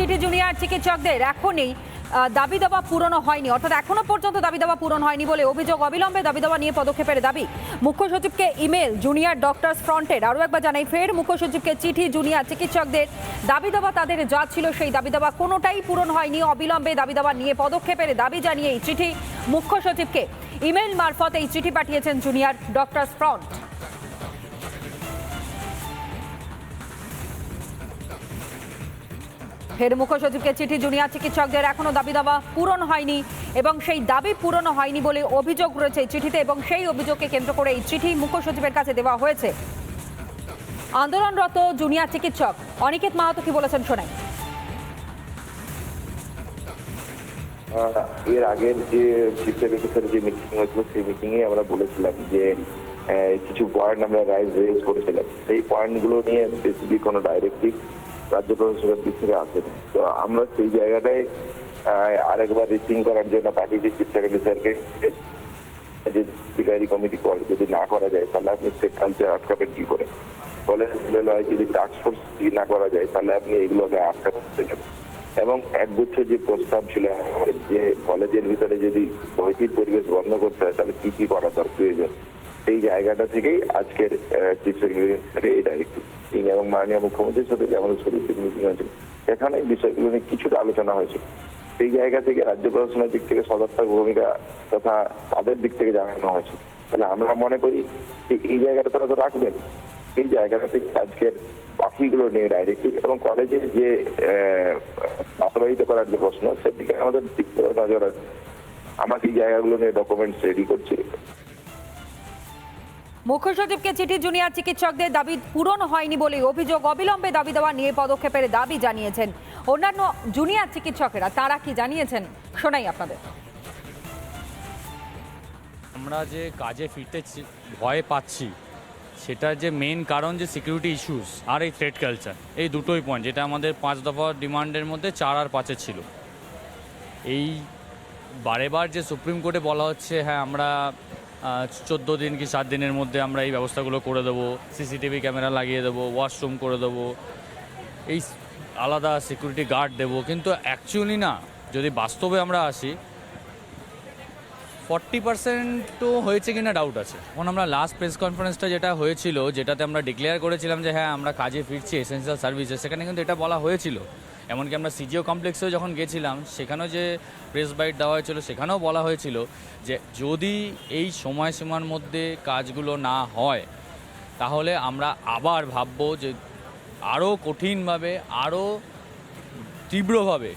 চিঠি জুনিয়র চিকিৎসকদের এখনই দাবি দাবা পূরণ হয়নি। অর্থাৎ এখনও পর্যন্ত দাবি দাবা পূরণ হয়নি বলে অভিযোগ অবিলম্বে দাবি দাবা নিয়ে পদক্ষেপের দাবি। মুখ্য সচিবকে ইমেল, জুনিয়র ডক্টরস ফ্রন্টের। আরও একবার জানাই, ফের মুখ্য সচিবকে চিঠি, জুনিয়র চিকিৎসকদের দাবি দাবা তাদের যা ছিল সেই দাবি দাবা কোনোটাই পূরণ হয়নি। অবিলম্বে দাবি দাবা নিয়ে পদক্ষেপের দাবি জানিয়ে এই চিঠি মুখ্য সচিবকে। ইমেল মারফত এই চিঠি পাঠিয়েছেন জুনিয়র ডক্টরস ফ্রন্ট। ফের মুখ্য সচিবকে চিঠি, জুনিয়র চিকিৎসকদের এখনও দাবি দাবা পূরণ হয়নি এবং সেই দাবি পূরণ হয়নি বলে অভিযোগ রয়েছে চিঠিতে এবং সেই অভিযোগকে কেন্দ্র করে এই চিঠি মুখ্য সচিবের কাছে দেওয়া হয়েছে। আন্দোলনরত জুনিয়র চিকিৎসক অনিকেত মাহাতো কি বলেছেন শোনাই এর আগের যে চিফ সেক্রেটারি যে মিটিং হয়েছিল, সেই মিটিং এ আমরা বলেছিলাম যে কিছু পয়েন্ট আমরা রাইজ রেজ করেছিলাম। সেই পয়েন্টগুলো নিয়ে স্পেসিফিক কোনো ডাইরেক্টিভ রাজ্য প্রশাসনের দিক থেকে আসেনি। তো আমরা সেই জায়গাটায় আরেকবার রিচিং করার জন্য পাঠিয়েছি চিফ সেক্রেটারি স্যারকে। যে শিকারি কমিটি করে যদি না করা যায়, তাহলে আপনি স্টেট কালচার আটকাবেন কি করে? কলেজ হয় যদি টাস্ক ফোর্স না করা যায়, তাহলে আপনি এগুলোকে আটকাতে যাবেন এবং একগুচ্ছ যে প্রস্তাব ছিল, যে কলেজের ভিতরে যদি ভৌতিক পরিবেশ বন্ধ করতে হয়, তাহলে কি কি করা দরকার? প্রয়োজন সেই জায়গাটা থেকেই আজকের চিফ সেক্রেটারি এই ডাইরেক্টিভ এবং মাননীয় মুখ্যমন্ত্রীর সাথে যেমন মিটিং হয়েছিল সেখানে বিষয়গুলো নিয়ে কিছুটা আলোচনা হয়েছে। সেই জায়গা থেকে রাজ্য প্রশাসনের দিক থেকে সদর্থক ভূমিকা তথা তাদের দিক থেকে জানানো হয়েছে। তাহলে আমরা মনে করি যে এই জায়গাটা তারা তো রাখবেন। এই জায়গাটা থেকে আজকের বাকিগুলো নিয়ে ডাইরেক্টিভ এবং কলেজে যে বাস্তবায়িত করার যে প্রশ্ন, সেদিকে আমাদের দিক থেকে নজর আছে আমরা এই জায়গাগুলো নিয়ে ডকুমেন্টস রেডি করছি। মুখ্য সচিবকে চিঠি, জুনিয়র চিকিৎসকদের দাবি পূরণ হয়নি বলে অভিযোগ অবিলম্বে দাবি দেওয়া নিয়ে পদক্ষেপের দাবি জানিয়েছেন অন্যান্য জুনিয়র চিকিৎসকেরা। তারা কি জানিয়েছেন? শোনাই আপনাদের। আমরা যে কাজে ফিরতে ভয় পাচ্ছি, সেটার যে মেন কারণ যে সিকিউরিটি ইস্যুস আর এই থ্রেড কালচার এই দুটোই পয়েন্ট যেটা আমাদের পাঁচ দফা ডিমান্ডের মধ্যে চার আর পাঁচে ছিল। এই বারে বার যে সুপ্রিম কোর্টে বলা হচ্ছে হ্যাঁ আমরা চোদ্দ দিন কি সাত দিনের মধ্যে আমরা এই ব্যবস্থাগুলো করে দেবো, সিসিটিভি ক্যামেরা লাগিয়ে দেবো ওয়াশরুম করে দেবো, এই আলাদা সিকিউরিটি গার্ড দেবো। কিন্তু অ্যাকচুয়ালি না, যদি বাস্তবে আমরা আসি ফর্টি পার্সেন্টও হয়েছে কিনা ডাউট আছে। এখন আমরা লাস্ট প্রেস কনফারেন্সটা যেটা হয়েছিল, যেটাতে আমরা ডিক্লেয়ার করেছিলাম যে হ্যাঁ আমরা কাজে ফিরছি এসেন্সিয়াল সার্ভিসে সেখানে কিন্তু এটা বলা হয়েছিল। এমনকি আমরা সিজিও কমপ্লেক্সেও যখন গেছিলাম, সেখানেও যে প্রেস বাইট দেওয়া হয়েছিল, সেখানেও বলা হয়েছিল যে যদি এই সময়সীমার মধ্যে কাজগুলো না হয়, তাহলে আমরা আবার ভাববো যে আরও কঠিনভাবে আরও তীব্রভাবে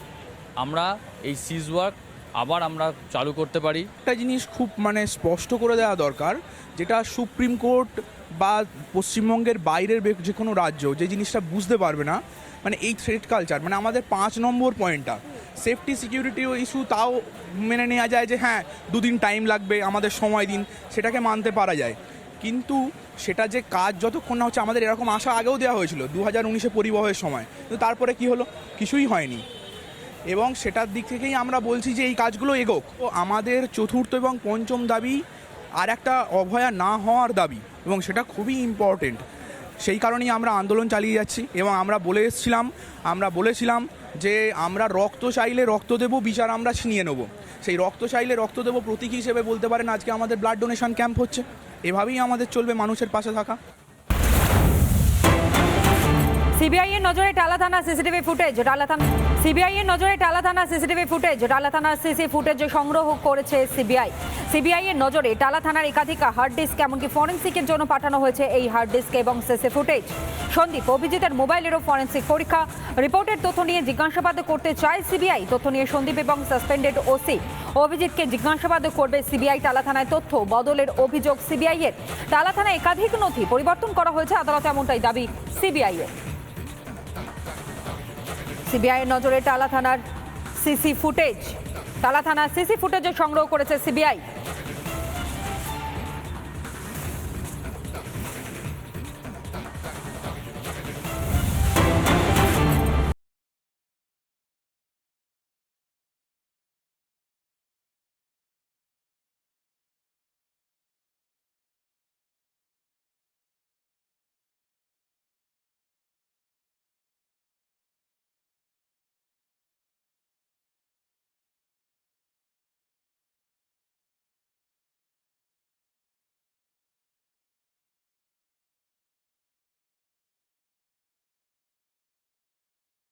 আমরা এই সিজ ওয়ার্ক আবার আমরা চালু করতে পারি। একটা জিনিস খুব মানে স্পষ্ট করে দেওয়া দরকার, যেটা সুপ্রিম কোর্ট বা পশ্চিমবঙ্গের বাইরের যে কোনো রাজ্য যে জিনিসটা বুঝতে পারবে না মানে এই থ্রেড কালচার মানে আমাদের পাঁচ নম্বর পয়েন্টটা সেফটি সিকিউরিটি ইস্যু তাও মেনে নেওয়া যায় যে হ্যাঁ দুদিন টাইম লাগবে, আমাদের সময় দিন, সেটাকে মানতে পারা যায়। কিন্তু সেটা যে কাজ যতক্ষণ না হচ্ছে, আমাদের এরকম আশা আগেও দেওয়া হয়েছিল, দু হাজার উনিশে পরিবহের সময়। কিন্তু তারপরে কি হলো? কিছুই হয়নি। এবং সেটার দিক থেকেই আমরা বলছি যে এই কাজগুলো এগোক। তো আমাদের চতুর্থ এবং পঞ্চম দাবি আর একটা অভয়া না হওয়ার দাবি এবং সেটা খুবই ইম্পর্টেন্ট সেই কারণেই আমরা আন্দোলন চালিয়ে যাচ্ছি এবং আমরা বলে এসেছিলাম, আমরা বলেছিলাম যে আমরা রক্ত চাইলে রক্ত দেবো, বিচার আমরা ছিনিয়ে নেব। সেই রক্ত চাইলে রক্ত দেবো প্রতীক হিসেবে বলতে পারেন আজকে আমাদের ব্লাড ডোনেশন ক্যাম্প হচ্ছে। এভাবেই আমাদের চলবে মানুষের পাশে থাকা। সিবিআই এর নজরে টালা থানা সিসিটিভি ফুটেজ, টালা থানা সিবিআই এর নজরে টালা থানা সিসিটিভি ফুটেজ। টালা থানার সিসি ফুটেজ সংগ্রহ করেছে সিবিআই। সিবিআই এর নজরে টালা থানার একাধিক হার্ড ডিস্ক এমনকি ফরেন্সিকের জন্য পাঠানো হয়েছে এই হার্ড ডিস্ক এবং সিসি ফুটেজ। সন্দীপ, অভিজিতের মোবাইলেরও ফরেন্সিক পরীক্ষা। রিপোর্টের তথ্য নিয়ে জিজ্ঞাসাবাদ করতে চায় সিবিআই। তথ্য নিয়ে সন্দীপ এবং সাসপেন্ডেড ওসি অভিজিৎকে জিজ্ঞাসাবাদ করবে সিবিআই টালা থানায় তথ্য। বদলের অভিযোগ সিবিআই এর। টালা থানায় একাধিক নথি পরিবর্তন করা হয়েছে, আদালতে এমনটাই দাবি সিবিআই এর। সিবিআইয়ের নজরে টালা থানার সিসি ফুটেজ। টালা থানার সিসি ফুটেজও সংগ্রহ করেছে সিবিআই।